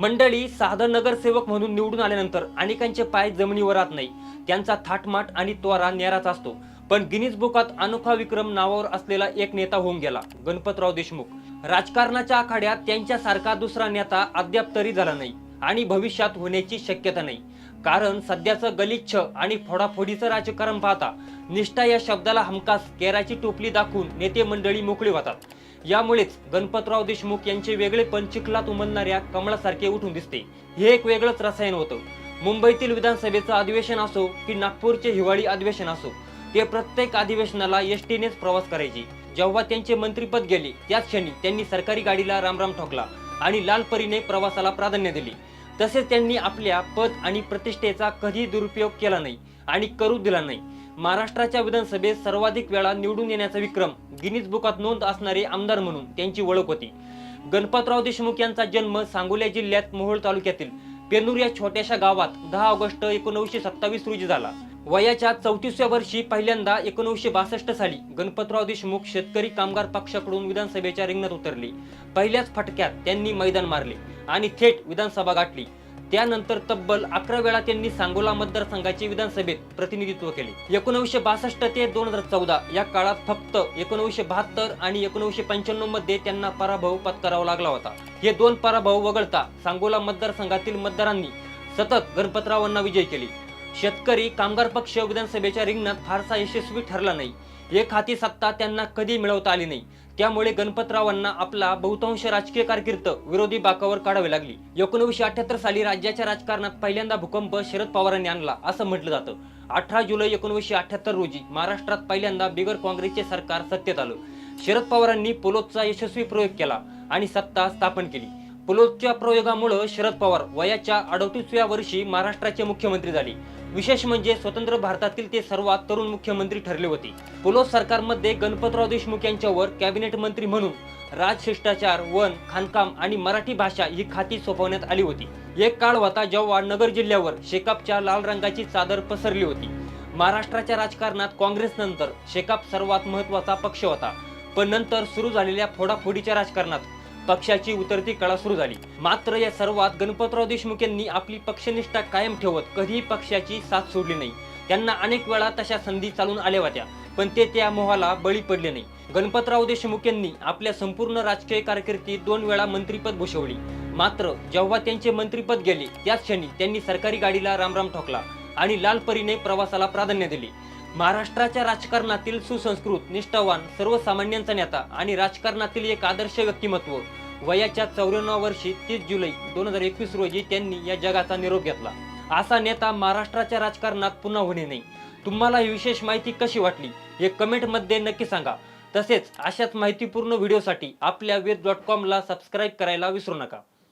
मंडळी साधा नगरसेवक म्हणून निवडून आल्यानंतर अनेकांचे पाय जमिनीवर राहत नाही. त्यांचा थाटमाट आणि त्वरा नेराच असतो. पण गिनीज बुकात अनोखा विक्रम नावावर असलेला एक नेता होऊन गेला गणपतराव देशमुख. राजकारणाच्या आखाड्यात त्यांच्यासारखा दुसरा नेता अद्याप तरी झाला नाही आणि भविष्यात होण्याची शक्यता नाही. कारण सध्याचं गलिच्छ आणि फोडाफोडीचं राजकारण पाहता निष्ठा या शब्दाला हमखास केराची टोपली दाखवून नेते मंडळी मोकळी होतात. यामुळेच गणपतराव देशमुख यांचे वेगळेपण चिखलात उमलणाऱ्या कमळासारखे उठून दिसते. हे एक वेगळंच रसायन होतं. मुंबईतील विधानसभेचं अधिवेशन असो की नागपूरचे हिवाळी अधिवेशन असो ते प्रत्येक अधिवेशनाला एस टीनेच प्रवास करायचे. जेव्हा त्यांचे मंत्रीपद गेले त्याच क्षणी त्यांनी सरकारी गाडीला रामराम ठोकला आणि लाल परीने प्रवासाला प्राधान्य दिले. तसेच त्यांनी आपल्या पद आणि प्रतिष्ठेचा कधी दुरुपयोग केला नाही आणि करू दिला नाही. महाराष्ट्राच्या विधानसभेत सर्वाधिक वेळा निवडून येण्याचा विक्रम गिनीज बुकात नोंद असणारे आमदार म्हणून त्यांची ओळख होती. गणपतराव देशमुख यांचा जन्म सांगोल्या जिल्ह्यात मोहोळ तालुक्यातील पेनूर या छोट्याशा गावात दहा ऑगस्ट एकोणीसशे सत्तावीस रोजी झाला. वयाच्या चौतीसव्या वर्षी पहिल्यांदा एकोणीसशे बासष्ट साली गणपतराव देशमुख शेतकरी कामगार पक्षाकडून विधानसभेच्या रिंगणात उतरले. पहिल्याच फटक्यात त्यांनी मैदान मारले आणि थेट विधानसभा गाठली. त्यानंतर तब्बल अकरा वेळा त्यांनी सांगोला मतदारसंघाचे विधानसभेत प्रतिनिधित्व केले. एकोणीसशे बासष्ट ते दोन हजार चौदा या काळात फक्त एकोणीसशे बहात्तर आणि एकोणीसशे पंच्याण्णवमध्ये त्यांना पराभव पत्करावा लागला होता. हे दोन पराभव वगळता सांगोला मतदारसंघातील मतदारांनी सतत गणपतरावांना विजय केले. शेतकरी कामगार पक्ष विधानसभेच्या रिंगणात फारसा यशस्वी ठरला नाही. एक हाती सत्ता त्यांना कधी मिळवता आली नाही. त्यामुळे गणपतरावांना आपला बहुतांश राजकीय कारकीर्द विरोधी बाकावर काढावी लागली. एकोणीसशे अठ्याहत्तर साली राज्याच्या राजकारणात पहिल्यांदा भूकंप शरद पवारांनी आणला असं म्हटलं जातं. अठरा जुलै एकोणीसशे अठ्याहत्तर रोजी महाराष्ट्रात पहिल्यांदा बिगर काँग्रेसचे सरकार सत्तेत आलं. शरद पवारांनी पोलोदचा यशस्वी प्रयोग केला आणि सत्ता स्थापन केली. पुलोदच्या प्रयोगामुळे शरद पवार वयाच्या अडतीसव्या वर्षी महाराष्ट्राचे मुख्यमंत्री झाले. विशेष म्हणजे स्वतंत्र भारतातील ते सर्वात तरुण मुख्यमंत्री ठरले होते. पुलोद सरकारमध्ये गणपतराव देशमुख यांच्यावर कॅबिनेट मंत्री म्हणून राजशिष्टाचार वन खाणकाम आणि मराठी भाषा ही खाती सोपवण्यात आली होती. एक काळ होता जेव्हा नगर जिल्ह्यावर शेकापच्या लाल रंगाची चादर पसरली होती. महाराष्ट्राच्या राजकारणात काँग्रेसनंतर शेकाप सर्वात महत्त्वाचा पक्ष होता. पण नंतर सुरू झालेल्या फोडाफोडीच्या राजकारणात पक्षाची उतरती कळा सुरू झाली. मात्र या सर्वात गणपतराव देशमुख यांनी आपली पक्षनिष्ठा कायम ठेवत कधीही पक्षाची साथ सोडली नाही. त्यांना अनेक वेळा तशा संधी चालून आल्या होत्या पण ते त्या मोहाला बळी पडले नाही. गणपतराव देशमुख यांनी आपल्या संपूर्ण राजकीय कारकिर्दीत दोन वेळा मंत्रीपद भूषवली. मात्र जेव्हा त्यांचे मंत्रीपद गेले त्याच क्षणी त्यांनी सरकारी गाडीला रामराम ठोकला आणि लाल परीने प्रवासाला प्राधान्य दिले. महाराष्ट्राच्या राजकारणातील सुसंस्कृत निष्ठावान सर्वसामान्यांचा नेता आणि राजकारणातील एक आदर्श व्यक्तिमत्व वयाच्या चौऱ्याण्णव वर्षी तीस जुलै दोन हजार एकवीस रोजी त्यांनी या जगाचा निरोप घेतला. असा नेता महाराष्ट्राच्या राजकारणात पुन्हा होणे नाही. तुम्हाला ही विशेष माहिती कशी वाटली हे कमेंटमध्ये नक्की सांगा. तसेच अशाच माहितीपूर्ण व्हिडिओसाठी आपल्या वेद डॉट कॉमला सबस्क्राईब करायला विसरू नका.